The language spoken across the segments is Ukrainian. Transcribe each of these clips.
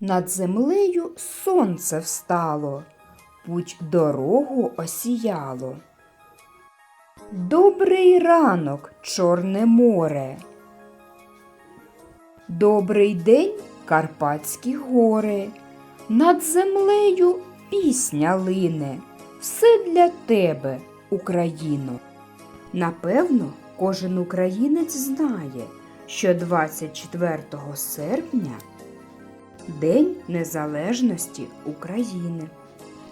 Над землею сонце встало, путь дорогу осіяло. Добрий ранок, Чорне море. Добрий день, Карпатські гори. Над землею пісня лине. Все для тебе, Україно. Напевно, кожен українець знає, що 24 серпня День Незалежності України.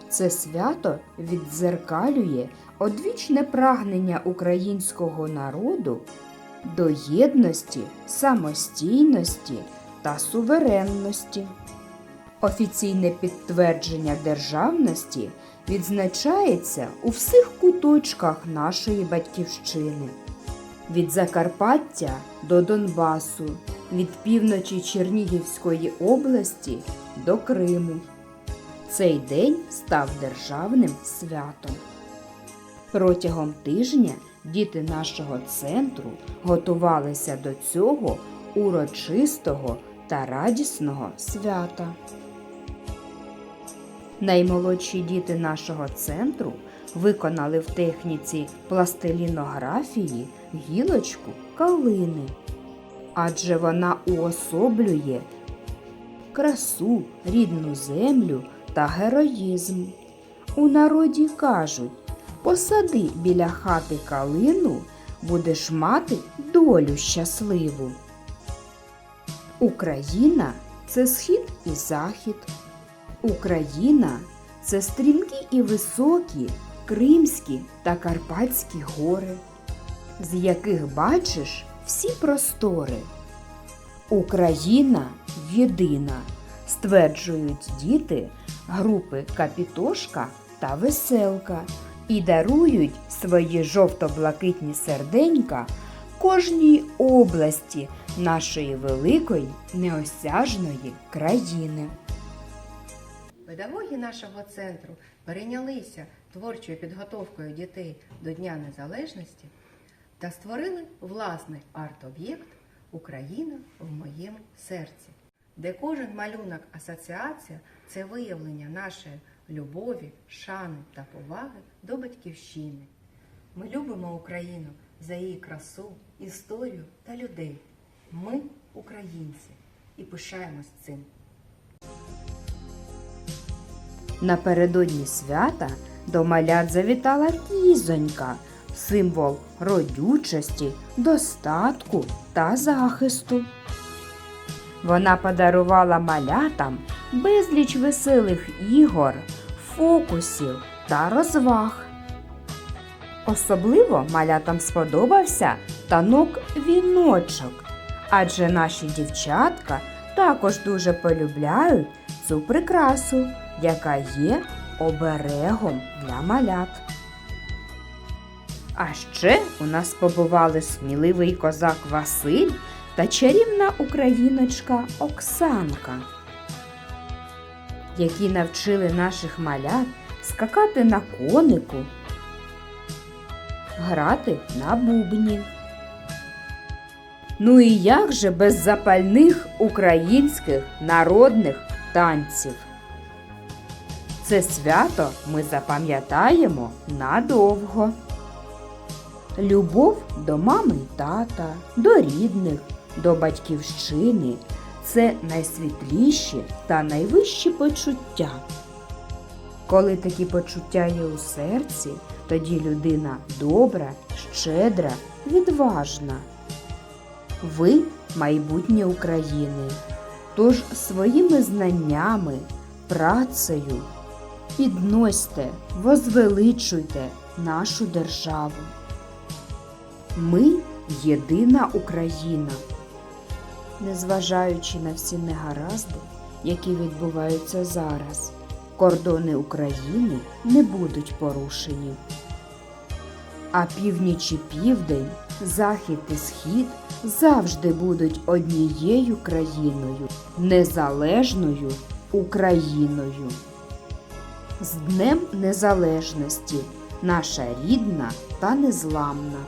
Це свято віддзеркалює одвічне прагнення українського народу до єдності, самостійності та суверенності. Офіційне підтвердження державності відзначається у всіх куточках нашої батьківщини. Від Закарпаття до Донбасу, від півночі Чернігівської області до Криму. Цей день став державним святом. Протягом тижня діти нашого центру готувалися до цього урочистого та радісного свята. Наймолодші діти нашого центру виконали в техніці пластилінографії гілочку калини, адже вона уособлює красу, рідну землю та героїзм. У народі кажуть, посади біля хати калину, будеш мати долю щасливу. Україна це схід і захід. Україна це стрімкі і високі Кримські та Карпатські гори, з яких бачиш всі простори. Україна єдина, стверджують діти групи Капітошка та Веселка і дарують свої жовто-блакитні серденька кожній області нашої великої неосяжної країни. Педагоги нашого центру перейнялися творчою підготовкою дітей до Дня Незалежності та створили власний арт-об'єкт Україна в моєму серці, де кожен малюнок асоціація це виявлення нашої любові, шани та поваги до батьківщини. Ми любимо Україну за її красу, історію та людей. Ми українці і пишаємось цим. Напередодні свята до малят завітала кізонька, символ родючості, достатку та захисту. Вона подарувала малятам безліч веселих ігор, фокусів та розваг. Особливо малятам сподобався танок віночок, адже наші дівчатка також дуже полюбляють цю прикрасу, яка є оберегом для малят. А ще у нас побували сміливий козак Василь та чарівна україночка Оксанка, які навчили наших малят скакати на конику, грати на бубні. Ну і як же без запальних українських народних танців? Це свято ми запам'ятаємо надовго. Любов до мами й тата, до рідних, до батьківщини це найсвітліші та найвищі почуття. Коли такі почуття є у серці, тоді людина добра, щедра, відважна. Ви майбутнє України. Тож своїми знаннями, працею підносьте, возвеличуйте нашу державу. Ми єдина Україна. Незважаючи на всі негаразди, які відбуваються зараз, кордони України не будуть порушені. А північ і південь, захід і схід завжди будуть однією країною, незалежною Україною. З Днем Незалежності, наша рідна та незламна.